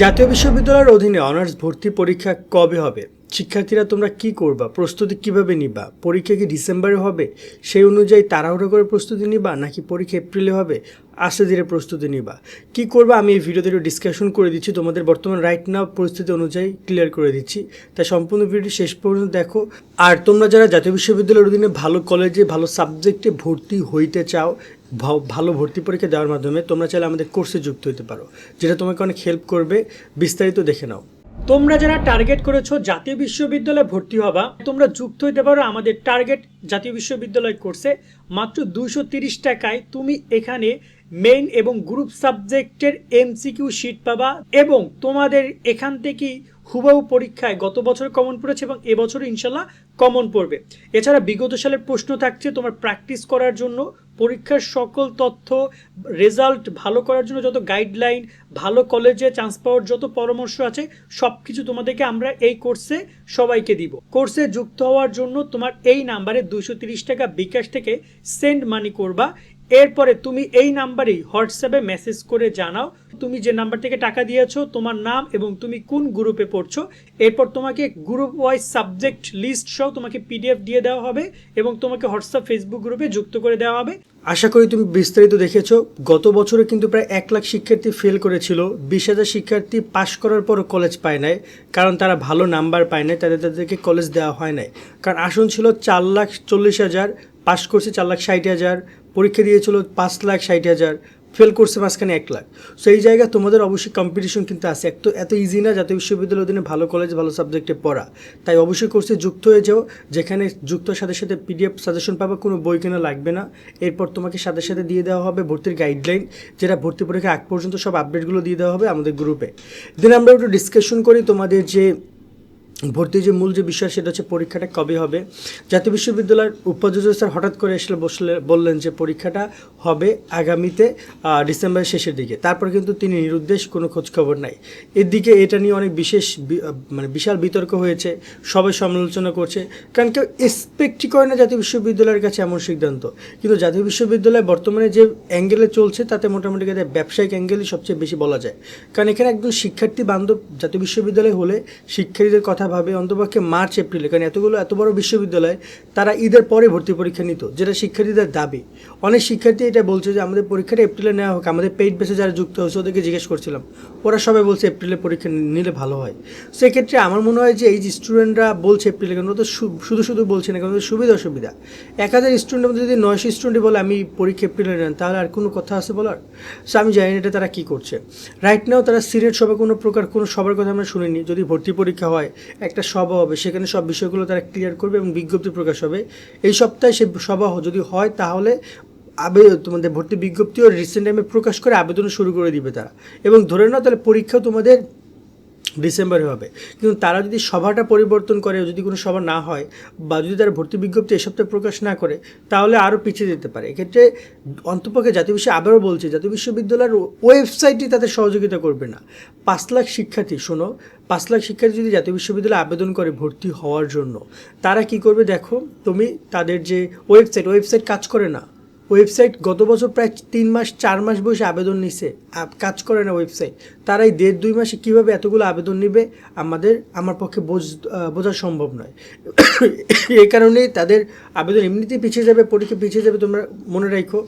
জাতীয় বিশ্ববিদ্যালয়ের অধীনে অনার্স ভর্তি পরীক্ষা কবে হবে? শিক্ষার্থীরা তোমরা কি করবা? প্রস্তুতি কীভাবে নিবা? পরীক্ষা কি ডিসেম্বরে হবে? সেই অনুযায়ী তাড়াহুড়ো করে প্রস্তুতি নিবা নাকি পরীক্ষা এপ্রিলে হবে? আস্তে ধীরে প্রস্তুতি নিবা। কি করবা? আমি এই ভিডিওতে একটু ডিসকাশন করে দিচ্ছি। তোমাদের বর্তমান রাইট নাও পরিস্থিতি অনুযায়ী ক্লিয়ার করে দিচ্ছি। তাই সম্পূর্ণ ভিডিও শেষ পর্যন্ত দেখো। আর তোমরা যারা জাতীয় বিশ্ববিদ্যালয়ের অধীনে ভালো কলেজে ভালো সাবজেক্টে ভর্তি হইতে চাও ভালো ভর্তি পরীক্ষা দেওয়ার মাধ্যমে তোমরা চাইলে আমাদের কোর্সে যুক্ত হতে পারো, যেটা তোমাকে অনেক হেল্প করবে, বিস্তারিত দেখে নাও। তোমরা যারা টার্গেট করেছ জাতীয় বিশ্ববিদ্যালয়ে ভর্তি হবা, তোমরা যুক্ত হতে পারো আমাদের টার্গেট জাতীয় বিশ্ববিদ্যালয় কোর্সে মাত্র দুশো তিরিশ টাকায় তুমি এখানে মেইন এবং গ্রুপ সাবজেক্টের এমসিকিউ শিট পাবা এবং তোমাদের এখান থেকেই হুবাহু পরীক্ষায় গত বছর কমন পড়েছে এবং এবছরও ইনশাল্লাহ কমন পড়বে। এছাড়া বিগত সালের প্রশ্ন থাকছে তোমার প্র্যাকটিস করার জন্য। পরীক্ষার সকল তথ্য রেজাল্ট ভালো করার জন্য যত গাইডলাইন ভালো কলেজে চান্স পাওয়ার যত পরামর্শ আছে সব কিছু তোমাদেরকে আমরা এই কোর্সে সবাইকে দিব। কোর্সে যুক্ত হওয়ার জন্য তোমার এই নাম্বারে দুশো টাকা বিকাশ থেকে সেন্ড মানি করবা। এরপরে তুমি এই নাম্বারেই হোয়াটসঅ্যাপে মেসেজ করে জানাও, তুমি যে নাম্বার থেকে টাকা দিয়েছ, তোমার নাম এবং তুমি কোন গ্রুপে পড়ছো। এরপর তোমাকে গ্রুপ ওয়াইজ সাবজেক্ট লিস্ট সহ তোমাকে পিডিএফ দিয়ে দেওয়া হবে এবং তোমাকে হোয়াটসঅ্যাপ, ফেসবুক গ্রুপে যুক্ত করে দেওয়া হবে। আশা করি তুমি বিস্তারিত দেখেছ। গত বছরে কিন্তু প্রায় এক লাখ শিক্ষার্থী ফেল করেছিল। বিশ হাজার শিক্ষার্থী পাশ করার পরও কলেজ পায় নাই, কারণ তারা ভালো নাম্বার পায় নাই, তাদের তাদেরকে কলেজ দেওয়া হয় নাই। কারণ আসন ছিল চার লাখ চল্লিশ হাজার পাশ করছে চার লাখ ষাট হাজার, পরীক্ষা দিয়েছিল পাঁচ লাখ ষাট হাজার ফেল করছে মাঝখানে এক লাখ। সো এই জায়গায় তোমাদের অবশ্যই কম্পিটিশন কিন্তু আছে। এত এত ইজি না জাতীয় বিশ্ববিদ্যালয়ের অধীনে ভালো কলেজ ভালো সাবজেক্টে পড়া। তাই অবশ্যই কোর্সে যুক্ত হয়ে যাও, যেখানে যুক্ত সাথে সাথে পিডিএফ সাজেশন পাবে, কোনো বই কেনা লাগবে না। এরপর তোমাকে সাথে সাথে দিয়ে দেওয়া হবে ভর্তির গাইডলাইন যেটা ভর্তি পরীক্ষা আগ পর্যন্ত সব আপডেটগুলো দিয়ে দেওয়া হবে আমাদের গ্রুপে দেন আমরা একটু ডিসকাশন করি তোমাদের যে ভর্তির যে মূল যে বিষয় সেটা হচ্ছে পরীক্ষাটা কবে হবে। জাতীয় বিশ্ববিদ্যালয়ের উপাচার্য স্যার হঠাৎ করে এসে বসলে, বললেন যে পরীক্ষাটা হবে আগামীতে ডিসেম্বরের শেষের দিকে। তারপর কিন্তু তিনি নিরুদ্দেশ, কোনো খোঁজখবর নাই। এদিকে এটা নিয়ে অনেক বিশেষ মানে বিশাল বিতর্ক হয়েছে, সবাই সমালোচনা করছে, কারণ কেউ এক্সপেক্টই করে না জাতীয় বিশ্ববিদ্যালয়ের কাছে এমন সিদ্ধান্ত। কিন্তু জাতীয় বিশ্ববিদ্যালয় বর্তমানে যে অ্যাঙ্গেলে চলছে, তাতে মোটামুটি কাজে ব্যবসায়িক অ্যাঙ্গেলই সবচেয়ে বেশি বলা যায়। কারণ এখানে একদম শিক্ষার্থী বান্ধব জাতীয় বিশ্ববিদ্যালয় হলে শিক্ষার্থীদের কথা ভাবে অন্তপক্ষে মার্চ, এপ্রিলে, কারণ এতগুলো, এত বড় বিশ্ববিদ্যালয়, তারা ঈদের পরে ভর্তি পরীক্ষা নিত, যেটা শিক্ষার্থীদের দাবি। অনেক শিক্ষার্থী এটা বলছে যে, আমাদের পরীক্ষাটা এপ্রিলে নেওয়া হোক, আমাদের পেইড বেসে যারা যুক্ত হয়েছে, ওদেরকে জিজ্ঞেস করছিলাম। ওরা সবাই বলছে, এপ্রিলে পরীক্ষা নিলে ভালো হয়। সেক্ষেত্রে আমার মনে হয় যে, এই যে স্টুডেন্টরা বলছে এপ্রিলে কেন তো শুধু শুধু বলছে না, কারণ সুবিধা অসুবিধা। এক হাজার স্টুডেন্টের মধ্যে যদি নয়শো স্টুডেন্ট বলে, আমি পরীক্ষা এপ্রিলে নেন, তাহলে আর কোনো কথা আছে বলার? সো, আমি জানি না এটা তারা কী করছে। রাইট নাও তারা সিরিয়াস সভা কোনো প্রকার, কোনো সবার কথা আমরা শুনিনি। যদি ভর্তি পরীক্ষা হয় একটা সভা হবে। সেখানে সব বিষয়গুলো তারা ক্লিয়ার করবে এবং বিজ্ঞপ্তি প্রকাশ হবে। এই সপ্তাহে সে সভা যদি হয় তাহলে আবেদন তোমাদের ভর্তি বিজ্ঞপ্তিও রিসেন্ট টাইমে প্রকাশ করে আবেদন শুরু করে দিবে তারা। এবং ধরে নাও তাহলে পরীক্ষাও তোমাদের ডিসেম্বরে হবে। কিন্তু তারা যদি সভাটা পরিবর্তন করে, যদি কোনো সভা না হয় বা যদি তারা ভর্তি বিজ্ঞপ্তি এ সপ্তাহে প্রকাশ না করে, তাহলে আরও পিছিয়ে যেতে পারে। এক্ষেত্রে অন্তপক্ষে জাতীয় বিশ্ব আবারও বলছে, জাতীয় বিশ্ববিদ্যালয়ের ওয়েবসাইটই তাদের সহযোগিতা করবে না। পাঁচ লাখ শিক্ষার্থী, শোনো, পাঁচ লাখ শিক্ষার্থী যদি জাতীয় বিশ্ববিদ্যালয়ে আবেদন করে ভর্তি হওয়ার জন্য, তারা কি করবে দেখো, তুমি তাদের যে ওয়েবসাইট ওয়েবসাইট কাজ করে না ওয়েবসাইট গত বছর প্রায় তিন মাস, চার মাস বসে আবেদন নিছে। কাজ করে না ওয়েবসাইট। তারা এই দেড়, দুই মাসে কীভাবে এতগুলো আবেদন নেবে, আমাদের, আমার পক্ষে বোঝ বোঝা সম্ভব নয়। এই কারণেই তাদের আবেদন এমনিতেই পিছিয়ে যাবে, পরীক্ষা পিছিয়ে যাবে, তোমরা মনে রাখো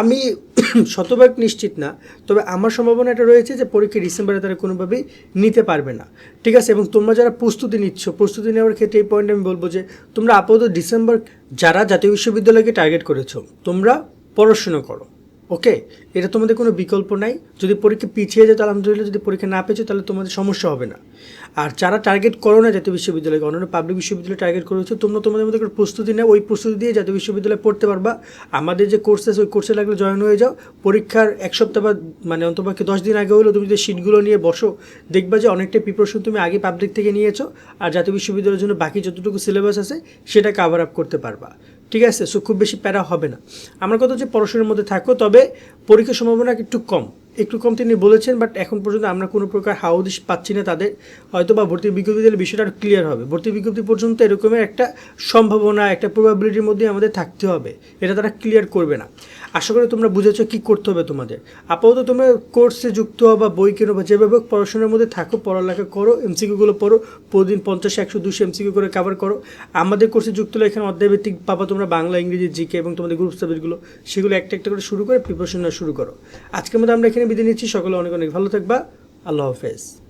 আমি শতভাগ নিশ্চিত না, তবে আমার সম্ভাবনা এটা রয়েছে যে পরীক্ষা ডিসেম্বরে তারা কোনোভাবেই নিতে পারবে না। ঠিক আছে, এবং তোমরা যারা প্রস্তুতি নিচ্ছ, প্রস্তুতি নেওয়ার ক্ষেত্রে এই পয়েন্ট আমি বলব যে তোমরা আপাতত ডিসেম্বর যারা জাতীয় বিশ্ববিদ্যালয়কে টার্গেট করেছ তোমরা পড়াশুনো করো। ওকে এটা তোমাদের কোনো বিকল্প নাই। যদি পরীক্ষা পিছিয়ে যায়, তাহলে আলহামদুলিল্লাহ, যদি পরীক্ষা না পেয়েছ, তাহলে তোমাদের সমস্যা হবে না। আর যারা টার্গেট করো না জাতীয় বিশ্ববিদ্যালয়কে, অন্যান্য পাবলিক বিশ্ববিদ্যালয় টার্গেট করেছ তোমরা তোমাদের মধ্যে প্রস্তুতি নাও ওই প্রস্তুতি দিয়ে জাতীয় বিশ্ববিদ্যালয়ে পড়তে পারবা। আমাদের যে কোর্স আছে, ওই কোর্সে লাগলে জয়েন হয়ে যাও। পরীক্ষার এক সপ্তাহ বা মানে অন্তপক্ষে দশ দিন আগে হলেও তুমি যদি সিটগুলো নিয়ে বসো, দেখবা যে অনেকটা প্রিপারেশন তুমি আগে পাবলিক থেকে নিয়েছো। আর জাতীয় বিশ্ববিদ্যালয়ের জন্য বাকি যতটুকু সিলেবাস আছে, সেটা কাভার আপ করতে পারবা। ঠিক আছে সো খুব বেশি প্যারা হবে না। আমার কথা হচ্ছে পড়াশোনার মধ্যে থাকো, তবে পরীক্ষার সম্ভাবনা একটু কম। একটু কম তিনি বলেছেন বাট এখন পর্যন্ত আমরা কোনো প্রকার হাউদিস পাচ্ছি না তাদের। হয়তো বা ভর্তি বিজ্ঞপ্তি দিলে বিষয়টা আরও ক্লিয়ার হবে। ভর্তি বিজ্ঞপ্তি পর্যন্ত এরকমের একটা সম্ভাবনা, একটা প্রবাবিলিটির মধ্যে আমাদের থাকতে হবে। এটা তারা ক্লিয়ার করবে না। আশা করি তোমরা বুঝেছ কী করতে হবে তোমাদের। আপাতত তোমরা কোর্সে যুক্ত হও বা বই কেনো বা যেভাবে পড়াশোনার মধ্যে থাকো, পড়ালেখা করো এমসিকিউগুলো পড়ো, প্রতিদিন পঞ্চাশ, একশো, দুশো এমসিকিউ করে কভার করো। আমাদের কোর্সে যুক্ত হলে এখানে অধ্যায়ভিত্তিক পাবা তোমরা বাংলা, ইংরেজি জিকে এবং তোমাদের গ্রুপ সাবজেক্টগুলো সেগুলো একটা একটা করে শুরু করে প্রিপারেশন শুরু করো। আজকের মধ্যে আমরা এখানে বিদায় নিচ্ছি। সকলে অনেক অনেক ভালো থাকবা। আল্লাহ হাফেজ।